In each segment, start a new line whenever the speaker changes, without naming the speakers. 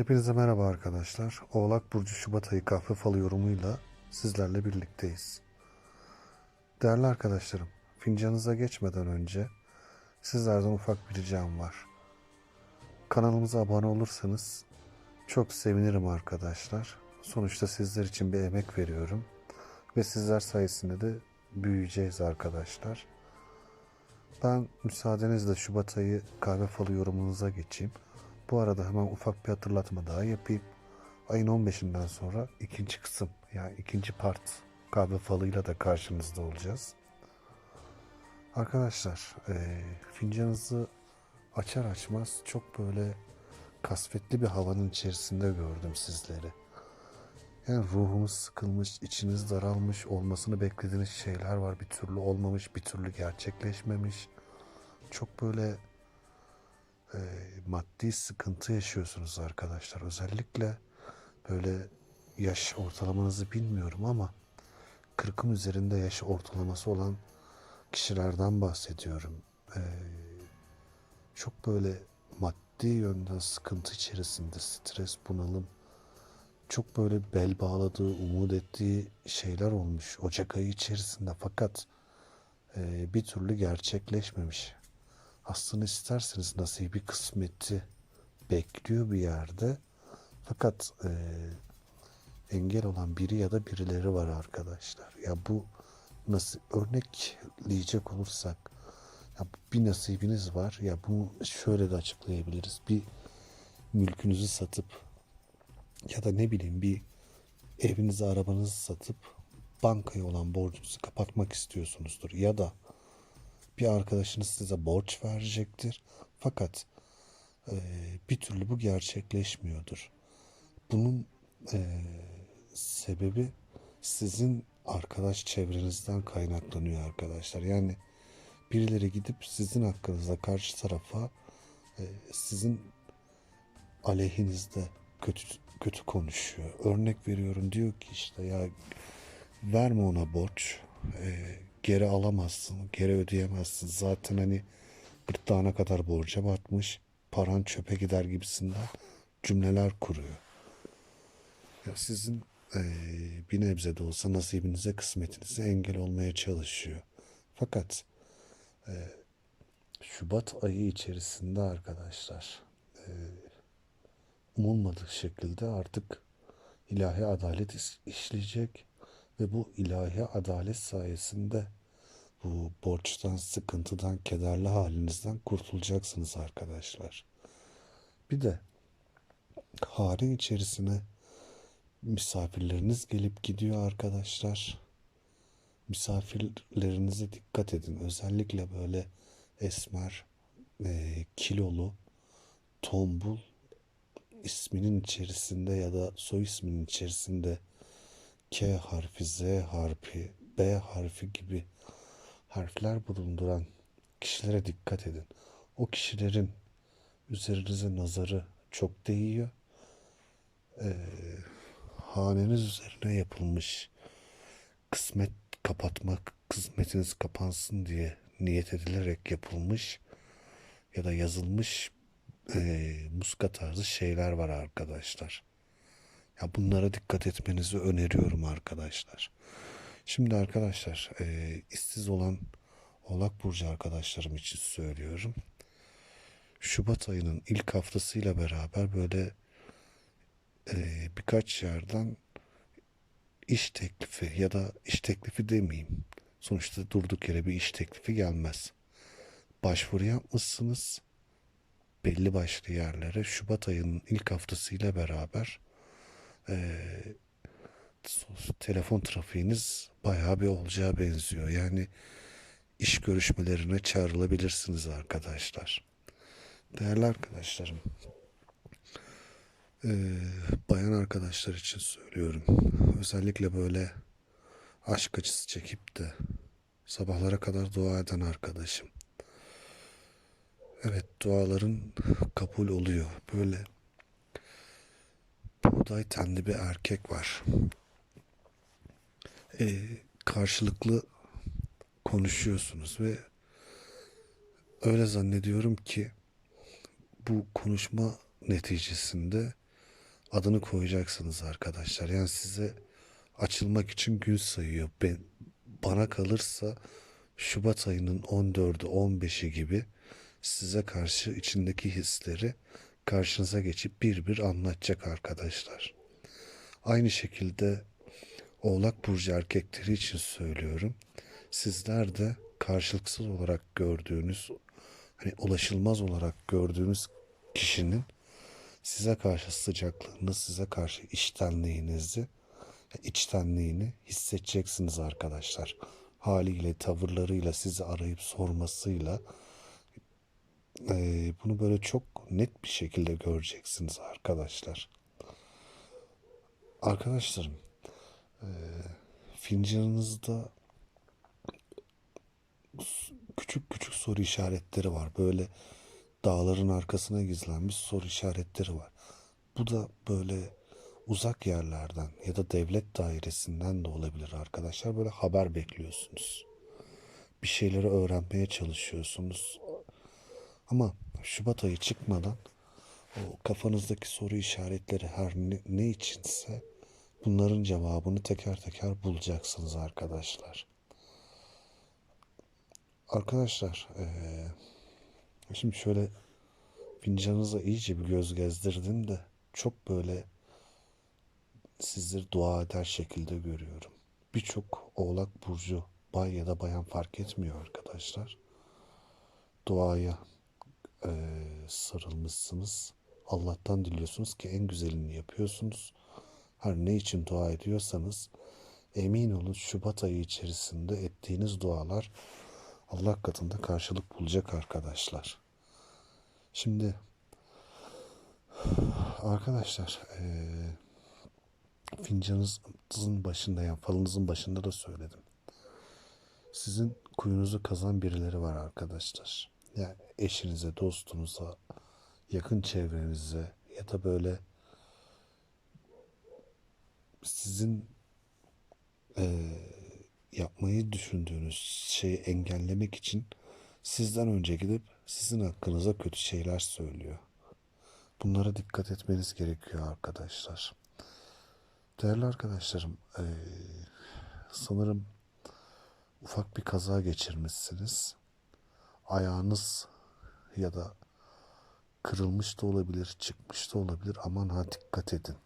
Hepinize merhaba arkadaşlar. Oğlak Burcu Şubat ayı kahve falı yorumuyla sizlerle birlikteyiz. Değerli arkadaşlarım, fincanınıza geçmeden önce sizlerden ufak bir ricam var. Kanalımıza abone olursanız çok sevinirim arkadaşlar. Sonuçta sizler için bir emek veriyorum ve sizler sayesinde de büyüyeceğiz arkadaşlar. Ben müsaadenizle Şubat ayı kahve falı yorumunuza geçeyim. Bu arada hemen ufak bir hatırlatma daha yapayım. Ayın 15'inden sonra ikinci kısım yani ikinci part kahve falıyla da karşınızda olacağız. Arkadaşlar eee fincanınızı açar açmaz çok böyle kasvetli bir havanın içerisinde gördüm sizleri. Yani ruhumuz sıkılmış, içiniz daralmış, olmasını beklediğiniz şeyler var. Bir türlü olmamış, bir türlü gerçekleşmemiş. Çok böyle e, maddi sıkıntı yaşıyorsunuz arkadaşlar. Özellikle böyle yaş ortalamanızı bilmiyorum ama 40'ın üzerinde yaş ortalaması olan kişilerden bahsediyorum. E, çok böyle maddi yönden sıkıntı içerisinde, stres, bunalım, çok böyle bel bağladığı, umut ettiği şeyler olmuş Ocak ayı içerisinde fakat e, bir türlü gerçekleşmemiş. Aslında isterseniz nasibi kısmeti bekliyor bir yerde fakat e, engel olan biri ya da birileri var arkadaşlar. Ya bu nasıl örnekleyecek olursak ya bir nasibiniz var ya bunu şöyle de açıklayabiliriz. Bir mülkünüzü satıp ya da ne bileyim bir evinizi arabanızı satıp bankaya olan borcunuzu kapatmak istiyorsunuzdur ya da bir arkadaşınız size borç verecektir fakat e, bir türlü bu gerçekleşmiyordur. Bunun e, sebebi sizin arkadaş çevrenizden kaynaklanıyor arkadaşlar. Yani birileri gidip sizin hakkınızda karşı tarafa e, sizin aleyhinizde kötü kötü konuşuyor. Örnek veriyorum diyor ki işte ya verme ona borç. e, geri alamazsın, geri ödeyemezsin. Zaten hani gırtlağına kadar borca batmış. Paran çöpe gider gibisinden cümleler kuruyor. Ya sizin e, bir nebze de olsa nasibinize, kısmetinize engel olmaya çalışıyor. Fakat e, Şubat ayı içerisinde arkadaşlar e, umulmadık şekilde artık ilahi adalet işleyecek ve bu ilahi adalet sayesinde bu borçtan, sıkıntıdan, kederli halinizden kurtulacaksınız arkadaşlar. Bir de hane içerisine misafirleriniz gelip gidiyor arkadaşlar. Misafirlerinize dikkat edin. Özellikle böyle esmer, e, kilolu, tombul isminin içerisinde ya da soy isminin içerisinde K harfi, Z harfi, B harfi gibi harfler bulunduran kişilere dikkat edin. O kişilerin üzerinize nazarı çok değiyor. Ee, haneniz üzerine yapılmış kısmet kapatmak, kısmetiniz kapansın diye niyet edilerek yapılmış ya da yazılmış e, muska tarzı şeyler var arkadaşlar. Ya bunlara dikkat etmenizi öneriyorum arkadaşlar. Şimdi arkadaşlar e, işsiz olan Oğlak Burcu arkadaşlarım için söylüyorum. Şubat ayının ilk haftasıyla beraber böyle e, birkaç yerden iş teklifi ya da iş teklifi demeyeyim. Sonuçta durduk yere bir iş teklifi gelmez. Başvuru yapmışsınız belli başlı yerlere Şubat ayının ilk haftasıyla beraber e, telefon trafiğiniz bayağı bir olacağı benziyor. Yani iş görüşmelerine çağrılabilirsiniz arkadaşlar. Değerli arkadaşlarım, e, bayan arkadaşlar için söylüyorum. Özellikle böyle aşk acısı çekip de sabahlara kadar dua eden arkadaşım. Evet duaların kabul oluyor. Böyle buğday tenli bir erkek var. Ee, karşılıklı konuşuyorsunuz ve öyle zannediyorum ki bu konuşma neticesinde adını koyacaksınız arkadaşlar. Yani size açılmak için gün sayıyor. Ben, bana kalırsa Şubat ayının 14'ü 15'i gibi size karşı içindeki hisleri karşınıza geçip bir bir anlatacak arkadaşlar. Aynı şekilde Oğlak Burcu erkekleri için söylüyorum. Sizler de karşılıksız olarak gördüğünüz, hani ulaşılmaz olarak gördüğünüz kişinin size karşı sıcaklığını, size karşı içtenliğinizi, içtenliğini hissedeceksiniz arkadaşlar. Haliyle, tavırlarıyla, sizi arayıp sormasıyla eee, bunu böyle çok net bir şekilde göreceksiniz arkadaşlar. Arkadaşlarım, fincanınızda küçük küçük soru işaretleri var. Böyle dağların arkasına gizlenmiş soru işaretleri var. Bu da böyle uzak yerlerden ya da devlet dairesinden de olabilir arkadaşlar. Böyle haber bekliyorsunuz. Bir şeyleri öğrenmeye çalışıyorsunuz. Ama Şubat ayı çıkmadan o kafanızdaki soru işaretleri her ne, ne içinse bunların cevabını teker teker bulacaksınız arkadaşlar. Arkadaşlar eee, şimdi şöyle fincanınıza iyice bir göz gezdirdim de çok böyle sizleri dua eder şekilde görüyorum. Birçok oğlak burcu bay ya da bayan fark etmiyor arkadaşlar. Duaya eee, sarılmışsınız. Allah'tan diliyorsunuz ki en güzelini yapıyorsunuz. Her ne için dua ediyorsanız emin olun Şubat ayı içerisinde ettiğiniz dualar Allah katında karşılık bulacak arkadaşlar. Şimdi arkadaşlar eee fincanınızın başında yani falınızın başında da söyledim. Sizin kuyunuzu kazan birileri var arkadaşlar. Yani eşinize, dostunuza, yakın çevrenize ya da böyle sizin eee, yapmayı düşündüğünüz şeyi engellemek için sizden önce gidip sizin hakkınıza kötü şeyler söylüyor. Bunlara dikkat etmeniz gerekiyor arkadaşlar. Değerli arkadaşlarım, eee, sanırım ufak bir kaza geçirmişsiniz. Ayağınız ya da kırılmış da olabilir, çıkmış da olabilir. Aman ha dikkat edin.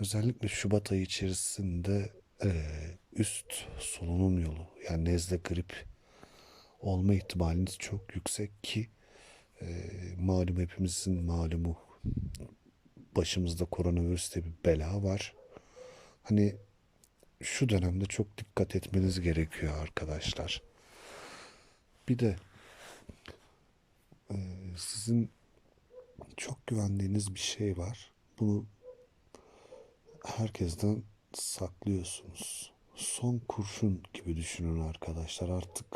Özellikle Şubat ayı içerisinde eee, üst solunum yolu yani nezle grip olma ihtimaliniz çok yüksek ki eee, malum hepimizin malumu başımızda koronavirüs diye bir bela var. Hani şu dönemde çok dikkat etmeniz gerekiyor arkadaşlar. Bir de sizin çok güvendiğiniz bir şey var. Bunu herkesten saklıyorsunuz. Son kurşun gibi düşünün arkadaşlar. Artık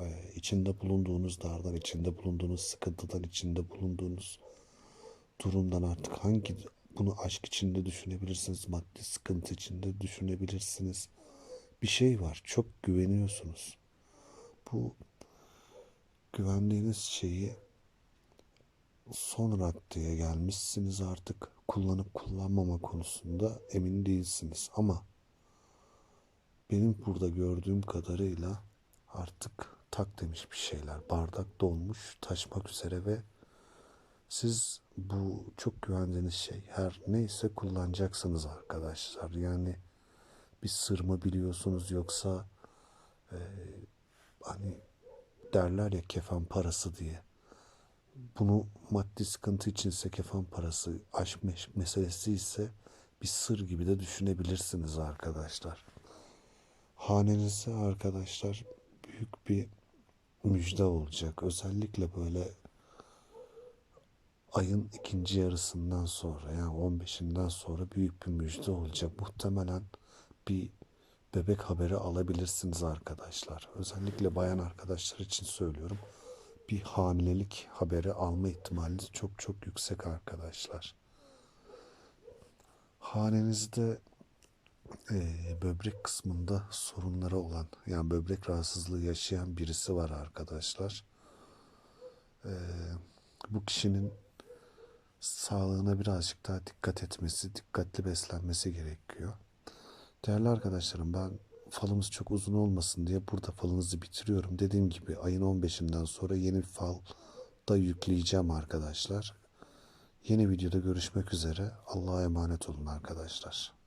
e, içinde bulunduğunuz dardan, içinde bulunduğunuz sıkıntıdan, içinde bulunduğunuz durumdan artık hangi bunu aşk içinde düşünebilirsiniz, maddi sıkıntı içinde düşünebilirsiniz. Bir şey var. Çok güveniyorsunuz. Bu güvendiğiniz şeyi son raddeye gelmişsiniz artık. Kullanıp kullanmama konusunda emin değilsiniz ama benim burada gördüğüm kadarıyla artık tak demiş bir şeyler. Bardak dolmuş taşmak üzere ve siz bu çok güvendiğiniz şey. Her neyse kullanacaksınız arkadaşlar. Yani bir sır mı biliyorsunuz yoksa e, hani derler ya kefen parası diye bunu maddi sıkıntı içinse kefan parası, aşk meselesi ise bir sır gibi de düşünebilirsiniz arkadaşlar. Hanenize arkadaşlar büyük bir müjde olacak. Özellikle böyle ayın ikinci yarısından sonra yani 15'inden sonra büyük bir müjde olacak. Muhtemelen bir bebek haberi alabilirsiniz arkadaşlar. Özellikle bayan arkadaşlar için söylüyorum bir hamilelik haberi alma ihtimaliniz çok çok yüksek arkadaşlar. Hanenizde e, böbrek kısmında sorunları olan yani böbrek rahatsızlığı yaşayan birisi var arkadaşlar. E, bu kişinin sağlığına birazcık daha dikkat etmesi, dikkatli beslenmesi gerekiyor. Değerli arkadaşlarım ben falımız çok uzun olmasın diye burada falınızı bitiriyorum. Dediğim gibi ayın 15'inden sonra yeni fal da yükleyeceğim arkadaşlar. Yeni videoda görüşmek üzere. Allah'a emanet olun arkadaşlar.